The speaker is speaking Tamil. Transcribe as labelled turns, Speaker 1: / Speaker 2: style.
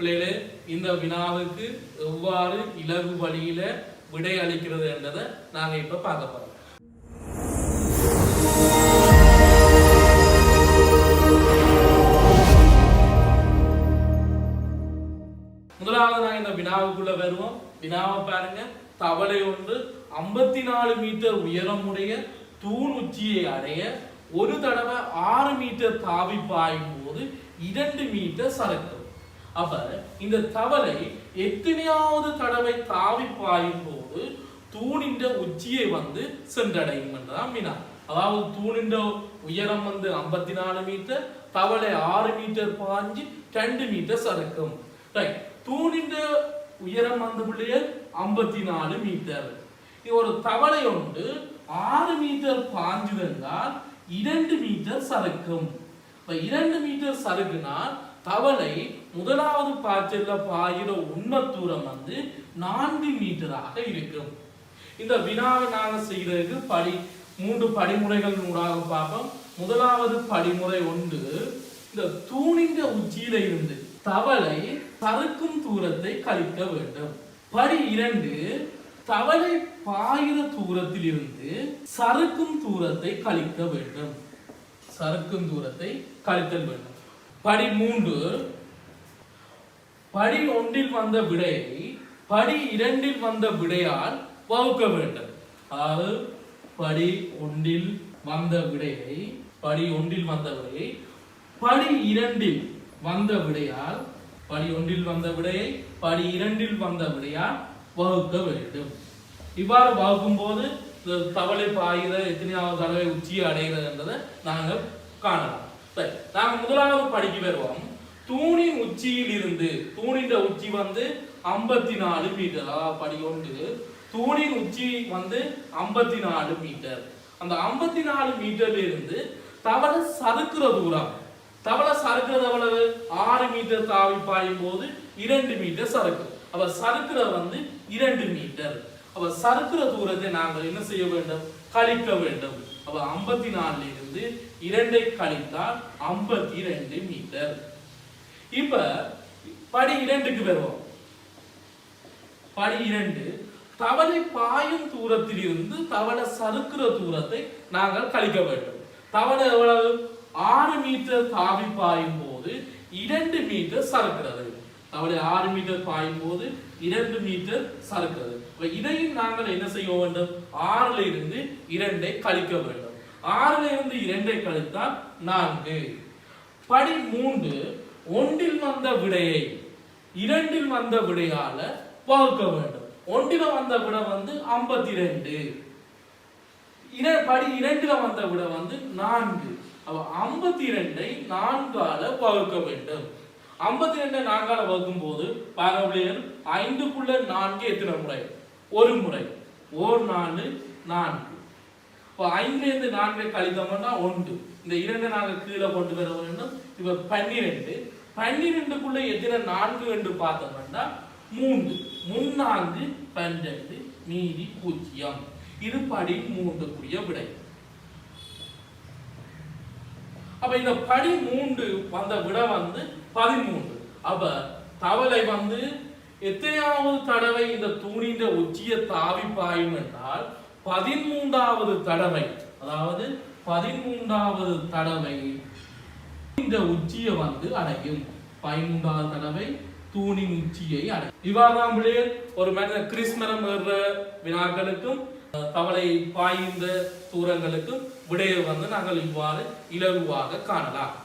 Speaker 1: பிள்ளைகளே இந்த வினாவுக்கு எவ்வாறு இலகு வழியில விடை அளிக்கிறது என்றதை நாங்க இப்ப பார்க்க போறோம். முதலாவது நாங்க இந்த வினாவுக்குள்ள வருவோம். வினாவை பாருங்க. தவளை ஒன்று ஐம்பத்தி நாலு மீட்டர் உயரமுடைய தூண் உச்சியை அடைய ஒரு தடவை ஆறு மீட்டர் தாவி பாயும் போது இரண்டு மீட்டர் சரக்கு அவர் இந்த தவளை எத்தனையாவது தடவை தாவி பாயும் போது தூணின்ற உச்சியை வந்து சென்றடையும் என்றுதான் வினா. அதாவது தூணின்ற உயரம் வந்து ஐம்பத்தி நாலு மீட்டர் தவளை ஆறு மீட்டர் பாஞ்சு ரெண்டு மீட்டர் சறுக்கும் ரைட் தூணின் உயரம் வந்து பிள்ளைகள் ஐம்பத்தி நாலு மீட்டர். இது ஒரு தவளை ஒன்று ஆறு மீட்டர் பாஞ்சுதென்றால் இரண்டு மீட்டர் சறுக்கும் இப்ப இரண்டு மீட்டர் சறுக்குனால் தவளை முதலாவது பாய்ச்சல்ல பாயிற உண்மை தூரம் வந்து நான்கு மீட்டராக இருக்கும். இந்த வினாவை நாங்கள் செய்கிறதுக்கு படி மூன்று படிமுறைகள் ஊடாக பார்ப்போம். முதலாவது படிமுறை ஒன்று இந்த தூணிന്റെ உச்சியில இருந்து தவளை சறுக்கும் தூரத்தை கழிக்க வேண்டும். படி இரண்டு தவளை பாயிர தூரத்தில் இருந்து சறுக்கும் தூரத்தை கழிக்க வேண்டும். சறுக்கும் தூரத்தை கழித்தல் வேண்டும். படி மூன்று படி ஒன்றில் வந்த விடையை படி இரண்டில் வந்த விடையால் வகுக்க வேண்டும். அதாவது படி ஒன்றில் வந்த விடையை படி ஒன்றில் வந்த விடையை படி இரண்டில் வந்த விடையால் படி ஒன்றில் வந்த விடையை படி இரண்டில் வந்த விடையால் வகுக்க வேண்டும். இவ்வாறு வகுக்கும் போது தவளை பாயுத எத்தனையாவது தடவை உச்சியை அடைகிறது என்றதை நாங்கள் காணலாம். சரி நாங்கள் முதலாவது படிக்க வருவோம். தூணின் உச்சியில் இருந்து தூணின் உச்சி வந்து ஐம்பத்தி நாலு மீட்டர் படிக்கொண்டு. தூணின் உச்சி வந்து ஐம்பத்தி நாலு மீட்டர். அந்த ஐம்பத்தி நாலு மீட்டர்ல இருந்து தவளை சறுக்குற தூரம். தவளை சறுக்குறது எவ்வளவு? ஆறு மீட்டர் தாவி பாயும் போது இரண்டு மீட்டர் சறுக்கு. அவ சறுக்கிற வந்து இரண்டு மீட்டர். அவ சறுக்குற தூரத்தை நாங்கள் என்ன செய்ய வேண்டும்? கழிக்க வேண்டும். அவ ஐம்பத்தி நாலுல இருந்து இரண்டை கழித்தால் ஐம்பத்தி ரெண்டு மீட்டர். இப்ப படி இரண்டுக்கு வருவோம். படி இரண்டு தவளை பாயும் தூரத்தில் இருந்து தவளை சறுக்கிற தூரத்தை நாங்கள் கழிக்க வேண்டும். தவளை எவ்வளவு? ஆறு மீட்டர் தாவி பாயும் போது இரண்டு மீட்டர் சறுக்கிறது. தவளை ஆறு மீட்டர் பாயும் போது இரண்டு மீட்டர் சறுக்கிறது. இதையும் நாங்கள் என்ன செய்ய வேண்டும்? ஆறுல இருந்து இரண்டை கழிக்க வேண்டும். ஆறுல இருந்து இரண்டை கழித்தால் நான்கு. படி மூன்று ஒன்றில் வந்த விடையை இரண்டில் வந்த விடையால வகுக்க வேண்டும். ஒன்றில வந்த விடை வந்து ஐம்பத்தி ரெண்டு படி இரண்டுல வந்த விடை வந்து நான்கு. அப்ப ஐம்பத்தி ரெண்டை நான்கால வகுக்க வேண்டும். ஐம்பத்தி ரெண்டை நான்கால வகுக்கும் போது பாருங்கள் ஐந்துக்குள்ள நான்கு எத்தனை முறை? ஒரு முறை. ஓர் நாலு நான்கு. இப்போ ஐந்துல இருந்து நான்கை கழித்தோம்னா ஒன்று. இந்த இரண்டு நாங்கள் கீழே கொண்டு வர வேண்டும் இப்போ பன்னிரெண்டு. பன்னிரெண்டுக்குள்ள எத்தனை? நான்கு என்று பார்த்தோம்னா மூன்று. முன்னான்கு பன்னெண்டு மீதி பூஜ்ஜியம். இருபடி மூன்றுக்குரிய விடை. அப்ப இந்த படி மூன்று வந்த விடை வந்து பதிமூன்று. அப்ப தவளை வந்து எத்தனையாவது தடவை இந்த தூணின் உச்சியை தாவி பாயும் என்றால் பதிமூன்றாவது தடவை அதாவது பதிமூன்றாவது தடவை இந்த உச்சியை வந்து அடையும். பதிமூன்றாவது தடவை தூணின் உச்சியை அடையும். இவ்வாறுதான் பிள்ளைகள் ஒரு மனித கிறிஸ்மரம் ஏற வினாக்களுக்கும் தவளை பாய்ந்த தூரங்களுக்கும் விடையை வந்து நாங்கள் இவ்வாறு இலகுவாக காணலாம்.